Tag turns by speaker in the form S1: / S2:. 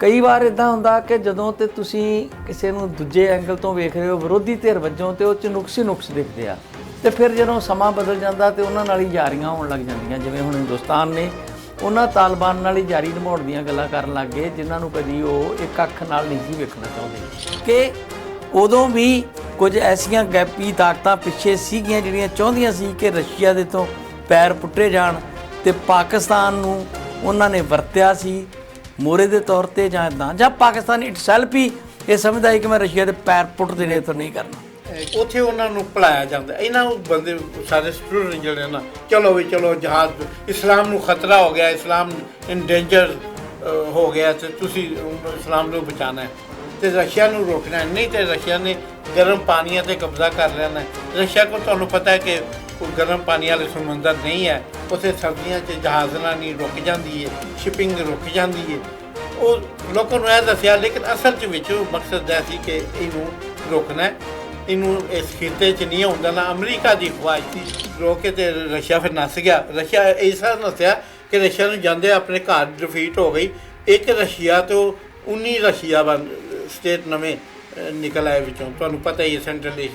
S1: ਕਈ ਵਾਰ ਇਦਾਂ ਹੁੰਦਾ ਕਿ ਜਦੋਂ ਤੇ ਤੁਸੀਂ ਕਿਸੇ ਨੂੰ ਦੂਜੇ ਐਂਗਲ ਤੋਂ ਵੇਖ ਰਹੇ ਹੋ, ਵਿਰੋਧੀ ਧਿਰ ਵਜੋਂ ਤੇ ਉਹ ਚ ਨੁਕਸ ਹੀ ਨੁਕਸ ਦਿਖਦੇ ਆ। ਤੇ ਫਿਰ ਜਦੋਂ ਸਮਾਂ ਬਦਲ ਜਾਂਦਾ ਤੇ ਉਹਨਾਂ ਨਾਲ ਹੀ ਯਾਰੀਆਂ ਹੋਣ ਲੱਗ ਜਾਂਦੀਆਂ, ਜਿਵੇਂ ਹੁਣ ਹਿੰਦੁਸਤਾਨ ਨੇ ਉਹਨਾਂ ਤਾਲਿਬਾਨ ਨਾਲ ਹੀ ਜਾਰੀ ਨਿਭਾਉਣ ਦੀਆਂ ਗੱਲਾਂ ਕਰਨ ਲੱਗ ਗਏ, ਜਿਨ੍ਹਾਂ ਨੂੰ ਕਦੀ ਉਹ ਇੱਕ ਅੱਖ ਨਾਲ ਨਹੀਂ ਸੀ ਵੇਖਣਾ ਚਾਹੁੰਦੇ। ਕਿ ਉਦੋਂ ਵੀ ਕੁਝ ਐਸੀਆਂ ਗੈਪੀ ਤਾਕਤਾਂ ਪਿੱਛੇ ਸੀਗੀਆਂ ਜਿਹੜੀਆਂ ਚਾਹੁੰਦੀਆਂ ਸੀ ਕਿ ਰਸ਼ੀਆ ਦੇ ਤੋਂ ਪੈਰ ਪੁੱਟੇ ਜਾਣ ਤੇ ਪਾਕਿਸਤਾਨ ਨੂੰ ਉਹਨਾਂ ਨੇ ਵਰਤਿਆ ਸੀ। ਮੋਰੇ ਦੇ ਤੌਰ ਤੇ ਜਾਂ ਇਦਾਂ ਜਾਂ ਪਾਕਿਸਤਾਨ ਇਟਸੈਲਫ ਹੀ ਇਹ ਸਮਝਦਾ ਹੈ ਕਿ ਮੈਂ ਰਸ਼ੀਆ ਦੇ ਪੈਰ ਪੁੱਟ ਦੇਣੇ ਤੋਂ ਨਹੀਂ ਕਰਨਾ।
S2: ਉੱਥੇ ਉਹਨਾਂ ਨੂੰ ਭੁਲਾਇਆ ਜਾਂਦਾ। ਇਹਨਾਂ ਨੂੰ ਬੰਦੇ ਸਾਰੇ ਸਟੂਡੈਂਟ ਜਿਹੜੇ ਨਾ, ਚਲੋ ਵੀ ਚਲੋ ਜਹਾਜ਼, ਇਸਲਾਮ ਨੂੰ ਖਤਰਾ ਹੋ ਗਿਆ, ਇਸਲਾਮ ਇਨ ਡੇਂਜਰ ਹੋ ਗਿਆ ਤੇ ਤੁਸੀਂ ਇਸਲਾਮ ਨੂੰ ਬਚਾਣਾ ਹੈ। ਤੇ ਰਸ਼ੀਆ ਨੂੰ ਰੋਕਣਾ ਨਹੀਂ ਤੇ ਰਸ਼ੀਆ ਨੇ ਗਰਮ ਪਾਣੀਆਂ ਤੇ ਕਬਜ਼ਾ ਕਰ ਲੈਣਾ ਰਸ਼ੀਆ ਕੋ ਤੁਹਾਨੂੰ ਪਤਾ ਹੈ ਕਿ ਕੋਈ ਗਰਮ ਪਾਣੀ ਵਾਲੇ ਸਮੁੰਦਰ ਨਹੀਂ ਹੈ, ਉੱਥੇ ਸਰਦੀਆਂ 'ਚ ਜਹਾਜ਼ਾਂ ਨਹੀਂ ਰੁਕ ਜਾਂਦੀ ਹੈ ਸ਼ਿਪਿੰਗ ਰੁਕ ਜਾਂਦੀ ਹੈ। ਉਹ ਲੋਕਾਂ ਨੂੰ ਇਹ ਦੱਸਿਆ, ਲੇਕਿਨ ਅਸਲ 'ਚ ਵਿੱਚ ਮਕਸਦ ਇਹ ਸੀ ਕਿ ਇਹਨੂੰ ਰੋਕਣਾ ਇਹਨੂੰ ਇਸ ਖਿੱਤੇ 'ਚ ਨਹੀਂ ਹੁੰਦਾ ਨਾ ਅਮਰੀਕਾ ਦੀ ਖਵਾਇਸ਼ ਸੀ, ਰੋਕ ਕੇ ਤੇ ਰਸ਼ੀਆ ਫਿਰ ਨੱਸ ਗਿਆ। ਰਸ਼ੀਆ ਐਸਾ ਨੱਸਿਆ ਕਿ ਰਸ਼ੀਆ ਨੂੰ ਜਾਂਦੇ ਆਪਣੇ ਘਰ ਡਿਫੀਟ ਹੋ ਗਈ। ਇੱਕ ਰਸ਼ੀਆ ਤੋਂ 19 ਰਸ਼ੀਆ ਬਣ ਸਟੇਟ ਨਵੇਂ ਨਿਕਲ ਆਏ ਵਿੱਚੋਂ। ਤੁਹਾਨੂੰ ਪਤਾ ਹੀ ਹੈ ਸੈਂਟਰਲ ਏਸ਼ੀਆ